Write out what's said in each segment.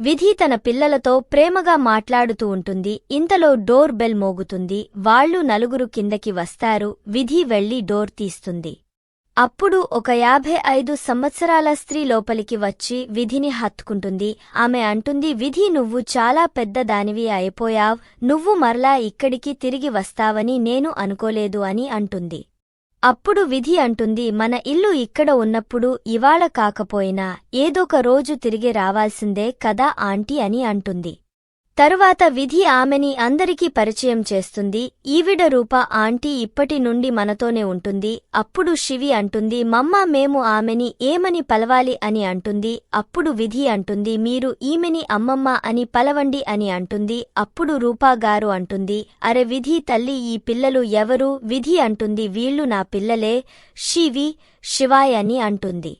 విధి తన పిల్లలతో ప్రేమగా మాట్లాడుతూ ఉంటుంది. ఇంతలో డోర్ బెల్ మోగుతుంది. వాళ్ళు నలుగురు కిందకి వస్తారు. విధి వెళ్ళి డోర్ తీస్తుంది. అప్పుడు ఒక యాభై ఐదు సంవత్సరాల స్త్రీ లోపలికి వచ్చి విధిని హత్తుకుంటుంది. ఆమె అంటుంది విధి నువ్వు చాలా పెద్ద దానివి అయిపోయావ్. నువ్వు మరలా ఇక్కడికి తిరిగి వస్తావని నేను అనుకోలేదు అని అంటుంది. అప్పుడు విధి అంటుంది మన ఇల్లు ఇక్కడ ఉన్నప్పుడు ఇవాళ కాకపోయినా ఏదొక రోజు తిరిగి రావాల్సిందే కదా ఆంటీ అని అంటుంది. తరువాత విధి ఆమెని అందరికీ పరిచయం చేస్తుంది. ఈవిడ రూప ఆంటీ ఇప్పటి నుండి మనతోనే ఉంటుంది. అప్పుడు శివి అంటుంది మమ్మ మేము ఆమెని ఏమని పలవాలి అని అంటుంది. అప్పుడు విధి అంటుంది మీరు ఈమెని అమ్మమ్మ అని పలవండి అని అంటుంది. అప్పుడు రూపా గారు అంటుంది అరె విధి తల్లి ఈ పిల్లలు ఎవరు? విధి అంటుంది వీళ్ళు నా పిల్లలే. శివి శివాయ్ అని అంటుంది.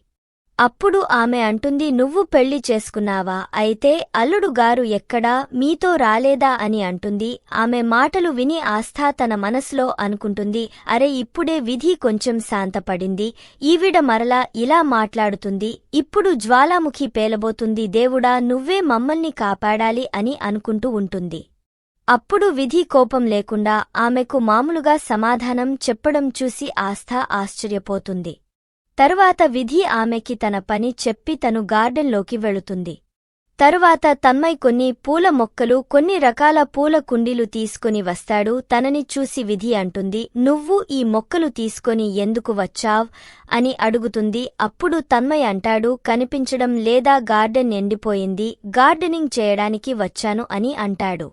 అప్పుడు ఆమె అంటుంది నువ్వు పెళ్ళి చేసుకున్నావా? అయితే అల్లుడు గారు ఎక్కడా? మీతో రాలేదా? అని అంటుంది. ఆమె మాటలు విని ఆస్థా తన మనసులో అనుకుంటుంది అరే ఇప్పుడే విధి కొంచెం శాంతపడింది. ఈవిడ మరలా ఇలా మాట్లాడుతుంది ఇప్పుడు జ్వాలాముఖి పేలబోతుంది. దేవుడా నువ్వే మమ్మల్ని కాపాడాలి అని అనుకుంటూ ఉంటుంది. అప్పుడు విధి కోపం లేకుండా ఆమెకు మామూలుగా సమాధానం చెప్పడం చూసి ఆస్థా ఆశ్చర్యపోతుంది. తరువాత విధి ఆమెకి తన పని చెప్పి తను గార్డెన్లోకి వెళుతుంది. తరువాత తమ్మై కొన్ని పూల మొక్కలు కొన్ని రకాల పూల కుండీలు తీసుకుని వస్తాడు. తనని చూసి విధి అంటుంది నువ్వు ఈ మొక్కలు తీసుకొని ఎందుకు వచ్చావ్? అని అడుగుతుంది. అప్పుడు తన్మయ్ అంటాడు కనిపించడం లేదా గార్డెన్ ఎండిపోయింది గార్డెనింగ్ చేయడానికి వచ్చాను అని అంటాడు.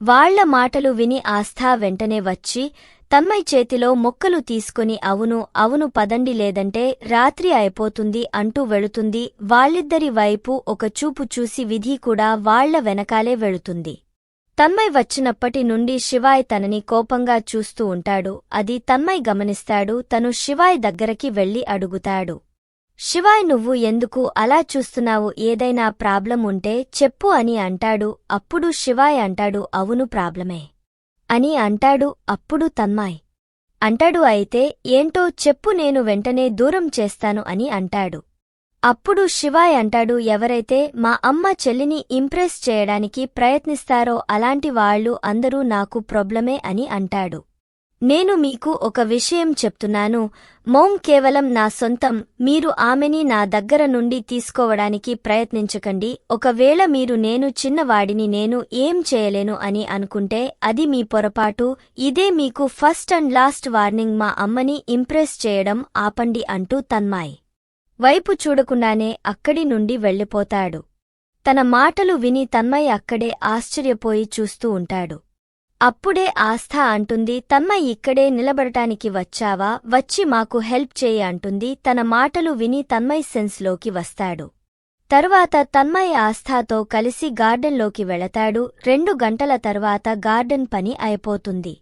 వాళ్ళ మాటలు విని ఆస్థా వెంటనే వచ్చి తమ్మై చేతిలో మొక్కలు తీసుకుని అవును అవును పదండి లేదంటే రాత్రి అయిపోతుంది అంటూ వెళుతుంది. వాళ్ళిద్దరి వైపు ఒక చూపు చూసి విధి కూడా వాళ్ళ వెనకాలే వెళుతుంది. తమ్మై వచ్చినప్పటి నుండి శివాయ్ తనని కోపంగా చూస్తూ ఉంటాడు. అది తమ్మై గమనిస్తాడు తను శివాయ్ దగ్గరకి వెళ్ళి అడుగుతాడు. శివాయ్ నువ్వు ఎందుకు అలా చూస్తున్నావు? ఏదైనా ప్రాబ్లం ఉంటే చెప్పు అని అంటాడు. అప్పుడు శివాయ్ అంటాడు అవును ప్రాబ్లమే. అని అంటాడు అప్పుడు తమ్మాయ్. అంటాడు అయితే ఏంటో చెప్పు నేను వెంటనే దూరం చేస్తాను అని అంటాడు. అప్పుడు శివాయ్ అంటాడు ఎవరైతే మా అమ్మ చెల్లిని ఇంప్రెస్ చేయడానికి ప్రయత్నిస్తారో అలాంటి వాళ్ళు అందరూ నాకు ప్రాబ్లమే అని అంటాడు. నేను మీకు ఒక విషయం చెప్తున్నాను. మౌం కేవలం నా సొంతం. మీరు ఆమెని నా దగ్గర నుండి తీసుకోవడానికి ప్రయత్నించకండి. ఒకవేళ మీరు నేను చిన్నవాడిని నేను ఏం చేయలేను అని అనుకుంటే అది మీ పొరపాటు. ఇదే మీకు ఫస్ట్ అండ్ లాస్ట్ వార్నింగ్ మా అమ్మని ఇంప్రెస్ చేయడం ఆపండి అంటూ తన్మాయ్. వైపు చూడకుండానే అక్కడి నుండి వెళ్ళిపోతాడు. తన మాటలు విని తన్మయ్ అక్కడే ఆశ్చర్యపోయి చూస్తూ ఉంటాడు. అప్పుడే ఆస్థ అంటుంది తమ్మ ఇక్కడే నిలబడటానికి వచ్చావా? వచ్చి మాకు హెల్ప్ చేయి అంటుంది తన మాటలు విని తన్మయ్ సెన్స్లోకి వస్తాడు. తరువాత తన్మయ్ ఆస్థాతో కలిసి గార్డెన్లోకి వెళతాడు. రెండు గంటల తర్వాత గార్డెన్ పని అయిపోతుంది.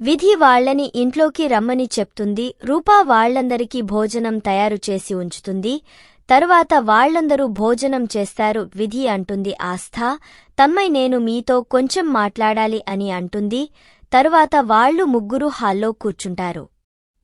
విధి వాళ్ళని ఇంట్లోకి రమ్మని చెప్తుంది. రూపా వాళ్ళందరికీ భోజనం తయారు చేసి ఉంచుతుంది. తరువాత వాళ్ళందరూ భోజనం చేస్తారు. విధి అంటుంది ఆస్థా తమ్మై నేను మీతో కొంచెం మాట్లాడాలి అని అంటుంది. తరువాత వాళ్ళు ముగ్గురు హాల్లో కూర్చుంటారు.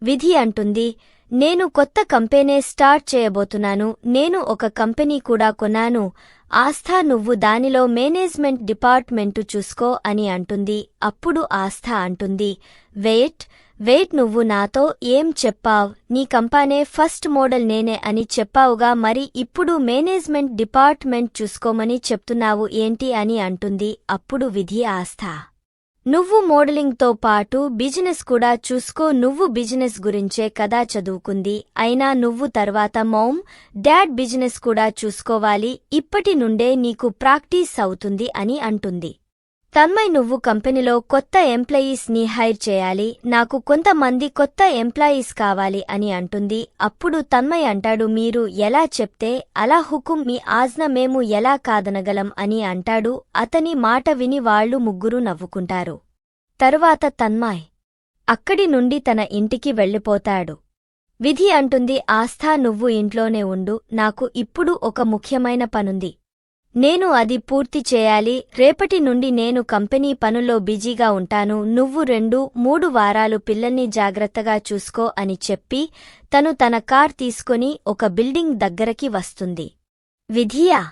విధి అంటుంది నేను కొత్త కంపెనీ స్టార్ట్ చేయబోతున్నాను. నేను ఒక కంపెనీ కూడా కొన్నాను. ఆస్థా నువ్వు దానిలో మేనేజ్మెంట్ డిపార్ట్మెంటు చూసుకో అని అంటుంది. అప్పుడు ఆస్థా అంటుంది వెయిట్ వెయిట్ నువ్వు నాతో ఏం చెప్పావ్? నీ కంపానే ఫస్ట్ మోడల్ నేనే అని చెప్పావుగా మరి ఇప్పుడు మేనేజ్మెంట్ డిపార్ట్మెంట్ చూసుకోమని చెప్తున్నావు ఏంటి అని అంటుంది అప్పుడు విధి ఆస్థ. నువ్వు మోడలింగ్తో పాటు బిజినెస్ కూడా చూసుకో నువ్వు బిజినెస్ గురించే కదా చదువుకుంది. అయినా నువ్వు తర్వాత మౌమ్ డాడ్ బిజినెస్ కూడా చూసుకోవాలి. ఇప్పటి నుండే నీకు ప్రాక్టీస్ అవుతుంది అని అంటుంది. తన్మయ్ నువ్వు కంపెనీలో కొత్త ఎంప్లాయీస్ని హైర్ చేయాలి నాకు కొంతమంది కొత్త ఎంప్లాయీస్ కావాలి అని అంటుంది. అప్పుడు తన్మయ్ అంటాడు మీరు ఎలా చెప్తే అలా హుకుం మీ ఆజ్న మేము ఎలా కాదనగలం అని అంటాడు. అతని మాట విని వాళ్ళు ముగ్గురు నవ్వుకుంటారు. తరువాత తన్మాయ్ అక్కడి నుండి తన ఇంటికి వెళ్ళిపోతాడు. విధి అంటుంది ఆస్థా నువ్వు ఇంట్లోనే ఉండు నాకు ఇప్పుడు ఒక ముఖ్యమైన పనుంది. నేను అది పూర్తి చేయాలి. రేపటి నుండి నేను కంపెనీ పనుల్లో బిజీగా ఉంటాను. నువ్వు రెండు మూడు వారాలు పిల్లల్ని జాగ్రత్తగా చూసుకో అని చెప్పి తను తన కార్ తీసుకుని ఒక బిల్డింగ్ దగ్గరకి వస్తుంది. విధియా!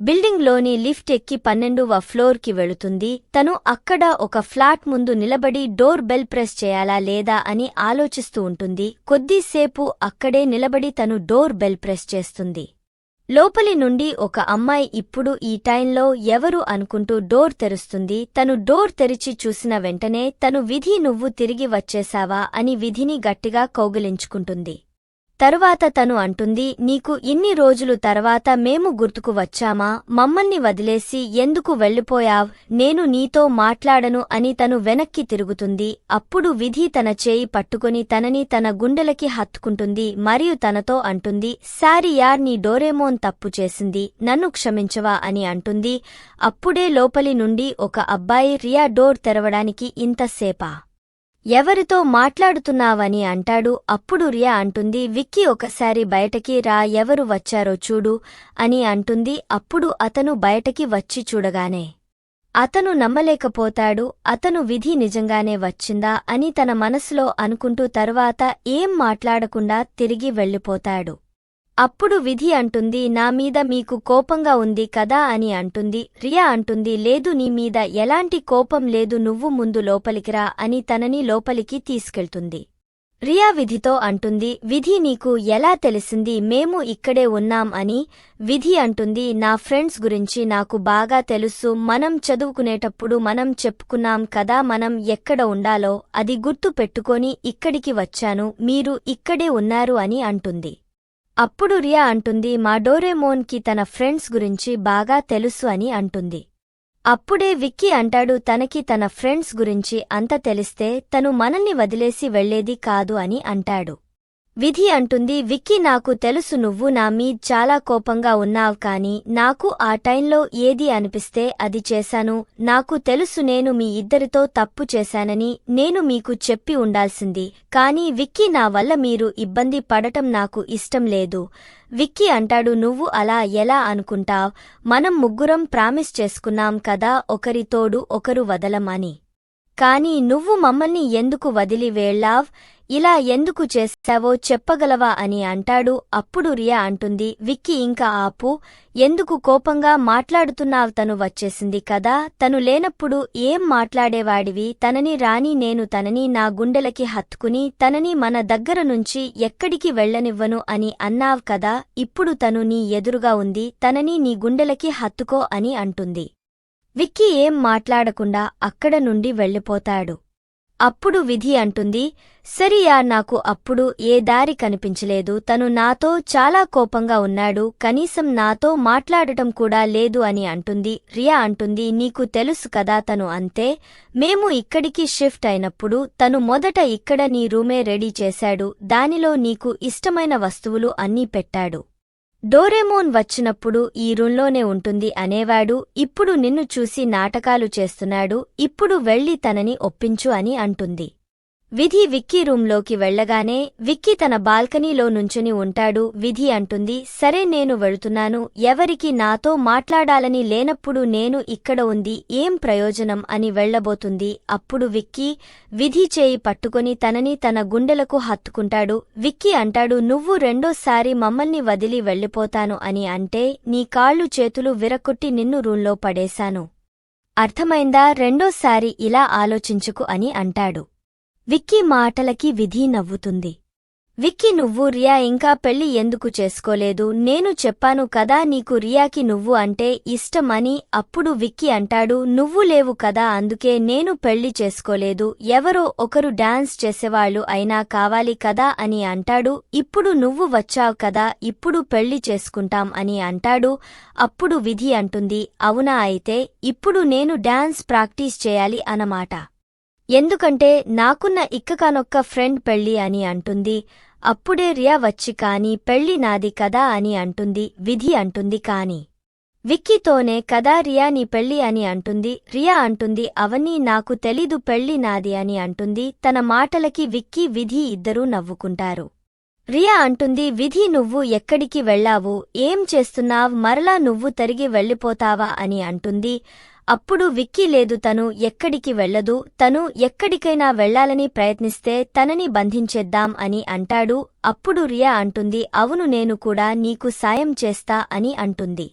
బిల్డింగ్లోని లిఫ్ట్ ఎక్కి పన్నెండవ ఫ్లోర్కి వెళుతుంది. తను అక్కడ ఒక ఫ్లాట్ ముందు నిలబడి డోర్ బెల్ ప్రెస్ చేయాలా లేదా అని ఆలోచిస్తూ ఉంటుంది. కొద్దిసేపు అక్కడే నిలబడి తను డోర్ బెల్ ప్రెస్ చేస్తుంది. లోపలి నుండి ఒక అమ్మాయి ఇప్పుడు ఈ టైంలో ఎవరు అనుకుంటూ డోర్ తెరుస్తుంది? తను డోర్ తెరిచి చూసిన వెంటనే తను విధి నువ్వు తిరిగి వచ్చేశావా అని విధిని గట్టిగా కౌగిలించుకుంటుంది. తరువాత తను అంటుంది నీకు ఇన్ని రోజులు తర్వాత మేము గుర్తుకు వచ్చామా? మమ్మల్ని వదిలేసి ఎందుకు వెళ్ళిపోయావ్? నేను నీతో మాట్లాడను అని తను వెనక్కి తిరుగుతుంది. అప్పుడు విధి తన చేయి పట్టుకుని తనని తన గుండెలకి హత్తుకుంటుంది మరియు తనతో అంటుంది సారీ యార్ నీ డోరేమోన్ తప్పు చేసింది. నన్ను క్షమించవా అని అంటుంది. అప్పుడే లోపలి నుండి ఒక అబ్బాయి రియా డోర్ తెరవడానికి ఇంతసేపా ఎవరితో మాట్లాడుతున్నావని అంటాడు. అప్పుడు రియా అంటుంది విక్కీ ఒకసారి బయటకి రా ఎవరు వచ్చారో చూడు అని అంటుంది. అప్పుడు అతను బయటకి వచ్చి చూడగానే అతను నమ్మలేకపోతాడు అతను విధి నిజంగానే వచ్చిందా అని తన మనసులో అనుకుంటూ తరువాత ఏం మాట్లాడకుండా తిరిగి వెళ్ళిపోతాడు. అప్పుడు విధి అంటుంది నా మీద మీకు కోపంగా ఉంది కదా అని అంటుంది. రియా అంటుంది లేదు నీ మీద ఎలాంటి కోపం లేదు నువ్వు ముందు లోపలికిరా అని తనని లోపలికి తీసుకెళ్తుంది. రియా విధితో అంటుంది విధి నీకు ఎలా తెలిసింది? మేము ఇక్కడే ఉన్నాం అని విధి అంటుంది నా ఫ్రెండ్స్ గురించి నాకు బాగా తెలుసు. మనం చదువుకునేటప్పుడు మనం చెప్పుకున్నాం కదా మనం ఎక్కడ ఉండాలో అది గుర్తు పెట్టుకొని ఇక్కడికి వచ్చాను. మీరు ఇక్కడే ఉన్నారు అని అంటుంది. అప్పుడు రియా అంటుంది మా డోరేమోన్కి తన ఫ్రెండ్స్ గురించి బాగా తెలుసు అని అంటుంది. అప్పుడే విక్కీ అంటాడు తనకి తన ఫ్రెండ్స్ గురించి అంత తెలిస్తే తను మనల్ని వదిలేసి వెళ్ళేది కాదు అని అంటాడు. విధి అంటుంది విక్కీ నాకు తెలుసు నువ్వు నా మీద చాలా కోపంగా ఉన్నావ్ కాని నాకు ఆ టైంలో ఏది అనిపిస్తే అది చేశాను. నాకు తెలుసు నేను మీ ఇద్దరితో తప్పు చేశానని నేను మీకు చెప్పి ఉండాల్సింది. కాని విక్కీ నా వల్ల మీరు ఇబ్బంది పడటం నాకు ఇష్టం లేదు. విక్కీ అంటాడు నువ్వు అలా ఎలా అనుకుంటావ్? మనం ముగ్గురం ప్రామిస్ చేసుకున్నాం కదా ఒకరి తోడు ఒకరు వదలమని. కాని నువ్వు మమ్మల్ని ఎందుకు వదిలి వేళ్ళావ్ ఇలా ఎందుకు చేశావో చెప్పగలవా అని అంటాడు. అప్పుడు రియా అంటుంది విక్కీ ఇంకా ఆపు. ఎందుకు కోపంగా మాట్లాడుతున్నావు? తను వచ్చేసింది కదా. తను లేనప్పుడు ఏం మాట్లాడేవాడివి? తనని రాని నేను తనని నా గుండెలకి హత్తుకుని తనని మన దగ్గర నుంచి ఎక్కడికి వెళ్ళనివ్వను అని అన్నావ్ కదా. ఇప్పుడు తను నీ ఎదురుగా ఉంది. తనని నీ గుండెలకి హత్తుకో అని అంటుంది. విక్కీ ఏం మాట్లాడకుండా అక్కడ నుండి వెళ్ళిపోతాడు. అప్పుడు విధి అంటుంది సరియా నాకు అప్పుడు ఏ దారి కనిపించలేదు. తను నాతో చాలా కోపంగా ఉన్నాడు. కనీసం నాతో మాట్లాడటం కూడా లేదు అని అంటుంది. రియా అంటుంది నీకు తెలుసు కదా తను అంతే. మేము ఇక్కడికి షిఫ్ట్ అయినప్పుడు తను మొదట ఇక్కడ నీ రూమే రెడీ చేశాడు. దానిలో నీకు ఇష్టమైన వస్తువులు అన్నీ పెట్టాడు. డోరేమోన్ వచ్చినప్పుడు ఈ రూంలోనే ఉంటుంది అనేవాడు ఇప్పుడు నిన్ను చూసి నాటకాలు చేస్తున్నాడు ఇప్పుడు వెళ్ళి తనని ఒప్పించు అని అంటుంది. విధి విక్కీ రూంలోకి వెళ్ళగానే విక్కీ తన బాల్కనీలో నుంచుని ఉంటాడు. విధి అంటుంది సరే నేను వెళుతున్నాను. ఎవరికి నాతో మాట్లాడాలని లేనప్పుడు నేను ఇక్కడ ఉంది. ఏం ప్రయోజనం? అని వెళ్ళబోతుంది అప్పుడు విక్కీ విధి చేయి పట్టుకుని తనని తన గుండెలకు హత్తుకుంటాడు. విక్కీ అంటాడు నువ్వు రెండోసారి మమ్మల్ని వదిలి వెళ్ళిపోతాను అని అంటే నీ కాళ్ళు చేతులు విరకొట్టి నిన్ను రూంలో పడేశాను. అర్థమైందా? రెండోసారి ఇలా ఆలోచించుకు అని అంటాడు. విక్కీ మాటలకి విధి నవ్వుతుంది. విక్కీ నువ్వు రియా ఇంకా పెళ్ళి ఎందుకు చేసుకోలేదు? నేను చెప్పాను కదా నీకు రియాకి నువ్వు అంటే ఇష్టమని అప్పుడు విక్కీ అంటాడు. నువ్వు లేవు కదా అందుకే నేను పెళ్ళి చేసుకోలేదు. ఎవరో ఒకరు డాన్స్ చేసేవాళ్ళు అయినా కావాలి కదా అని అంటాడు. ఇప్పుడు నువ్వు వచ్చావు కదా ఇప్పుడు పెళ్ళి చేసుకుంటాం అని అంటాడు. అప్పుడు విధి అంటుంది. అవునా అయితే ఇప్పుడు నేను డాన్స్ ప్రాక్టీస్ చేయాలి అన్నమాట. ఎందుకంటే నాకున్న ఇక్కకానొక్క ఫ్రెండ్ పెళ్ళి అని అంటుంది. అప్పుడే రియా వచ్చి కాని పెళ్ళి నాది కదా అని అంటుంది విధి అంటుంది కాని. విక్కీతోనే కదా రియా నీ పెళ్ళి అని అంటుంది. రియా అంటుంది అవన్నీ నాకు తెలీదు పెళ్ళి నాది అని అంటుంది. తన మాటలకి విక్కీ విధి ఇద్దరూ నవ్వుకుంటారు. రియా అంటుంది విధి నువ్వు ఎక్కడికి వెళ్ళావు ఏం చేస్తున్నావ్? మరలా నువ్వు తిరిగి వెళ్ళిపోతావా? అని అంటుంది. అప్పుడు విక్కీ లేదు తను ఎక్కడికి వెళ్ళదు తను ఎక్కడికైనా వెళ్ళాలని ప్రయత్నిస్తే తనని బంధించేద్దాం అని అంటాడు. అప్పుడు రియా అంటుంది అవును నేను కూడా నీకు సాయం చేస్తా అని అంటుంది.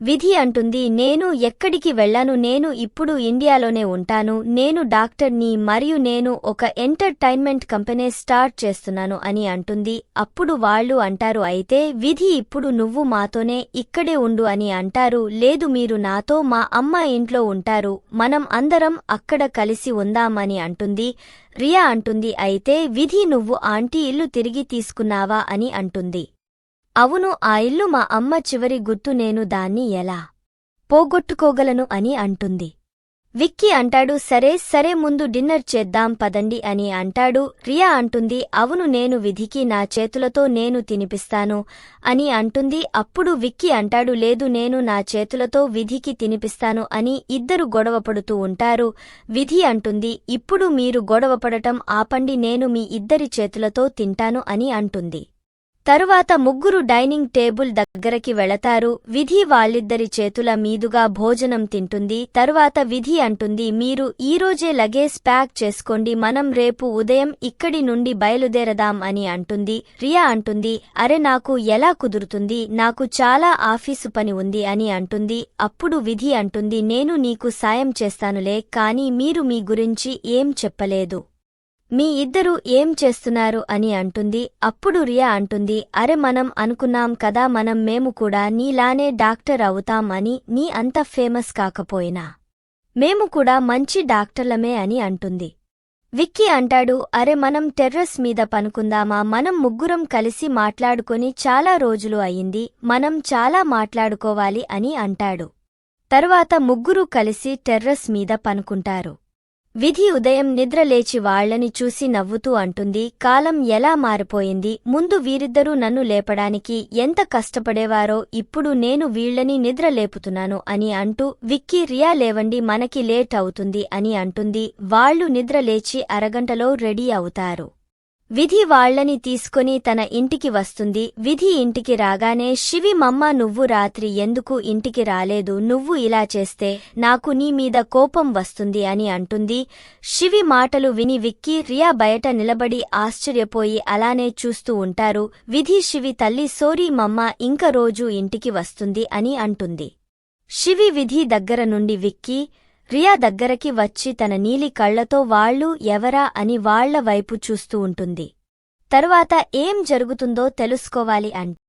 విధి అంటుంది నేను ఎక్కడికి వెళ్ళాను? నేను ఇప్పుడు ఇండియాలోనే ఉంటాను. నేను డాక్టర్ని మరియు నేను ఒక ఎంటర్టైన్మెంట్ కంపెనీ స్టార్ట్ చేస్తున్నాను అని అంటుంది. అప్పుడు వాళ్ళు అంటారు అయితే విధి ఇప్పుడు నువ్వు మాతోనే ఇక్కడే ఉండు అని అంటారు. లేదు మీరు నాతో మా అమ్మ ఇంట్లో ఉంటారు. మనం అందరం అక్కడ కలిసి ఉందామని అంటుంది. రియా అంటుంది అయితే విధి నువ్వు ఆంటీ ఇల్లు తిరిగి తీసుకున్నావా అని అంటుంది. అవును ఆ ఇల్లు మా అమ్మ చివరి గుర్తు నేను దాన్ని ఎలా పోగొట్టుకోగలను అని అంటుంది. విక్కీ అంటాడు సరే సరే ముందు డిన్నర్ చేద్దాం పదండి అని అంటాడు. రియా అంటుంది అవును నేను విధికి నా చేతులతో నేను తినిపిస్తాను అని అంటుంది. అప్పుడు విక్కీ అంటాడు లేదు నేను నా చేతులతో విధికి తినిపిస్తాను అని ఇద్దరు గొడవపడుతూ ఉంటారు. విధి అంటుంది ఇప్పుడు మీరు గొడవపడటం ఆపండి నేను మీ ఇద్దరి చేతులతో తింటాను అని అంటుంది. తరువాత ముగ్గురు డైనింగ్ టేబుల్ దగ్గరకి వెళతారు. విధి వాళ్ళిద్దరి చేతుల మీదుగా భోజనం తింటుంది. తరువాత విధి అంటుంది మీరు ఈరోజే లగేజ్ ప్యాక్ చేసుకోండి. మనం రేపు ఉదయం ఇక్కడి నుండి బయలుదేరదాం అని అంటుంది. రియా అంటుంది అరే నాకు ఎలా కుదురుతుంది? నాకు చాలా ఆఫీసు పని ఉంది అని అంటుంది. అప్పుడు విధి అంటుంది నేను నీకు సాయం చేస్తానులే కాని మీరు మీ గురించి ఏం చెప్పలేదు. మీ ఇద్దరూ ఏం చేస్తున్నారు అని అంటుంది. అప్పుడు రియా అంటుంది అరె మనం అనుకున్నాం కదా మనం మేము కూడా నీలానే డాక్టర్ అవుతాం అని నీ అంత ఫేమస్ కాకపోయినా. మేము కూడా మంచి డాక్టర్లమే అని అంటుంది. విక్కీ అంటాడు అరె మనం టెర్రస్ మీద పనుకుందామా? మనం ముగ్గురం కలిసి మాట్లాడుకొని చాలా రోజులు అయింది మనం చాలా మాట్లాడుకోవాలి అని అంటాడు. తరువాత ముగ్గురూ కలిసి టెర్రస్ మీద పనుకుంటారు. విధి ఉదయం నిద్రలేచి వాళ్ళని చూసి నవ్వుతూ అంటుంది కాలం ఎలా మారిపోయింది? ముందు వీరిద్దరూ నన్ను లేపడానికి ఎంత కష్టపడేవారో ఇప్పుడు నేను వీళ్ళని నిద్రలేపుతున్నాను అని అంటూ విక్కీ రియా లేవండి మనకి లేట్ అవుతుంది అని అంటుంది. వాళ్ళు నిద్రలేచి అరగంటలో రెడీ అవుతారు. విధి వాళ్ళని తీసుకొని తన ఇంటికి వస్తుంది. విధి ఇంటికి రాగానే శివి మమ్మ నువ్వు రాత్రి ఎందుకు ఇంటికి రాలేదు? నువ్వు ఇలా చేస్తే నాకు నీ మీద కోపం వస్తుంది అని అంటుంది. శివి మాటలు విని విక్కి రియా బయట నిలబడి ఆశ్చర్యపోయి అలానే చూస్తూ ఉంటారు. విధి శివి తల్లి సోరీ మమ్మ ఇంక రోజు ఇంటికి వస్తుంది అని అంటుంది. శివి విధి దగ్గర నుండి విక్కీ రియా దగ్గరకి వచ్చి తన నీలి కళ్ళతో వాళ్ళు ఎవరా అని వాళ్ళ వైపు చూస్తూ ఉంటుంది. తరువాత ఏం జరుగుతుందో తెలుసుకోవాలి అంటే.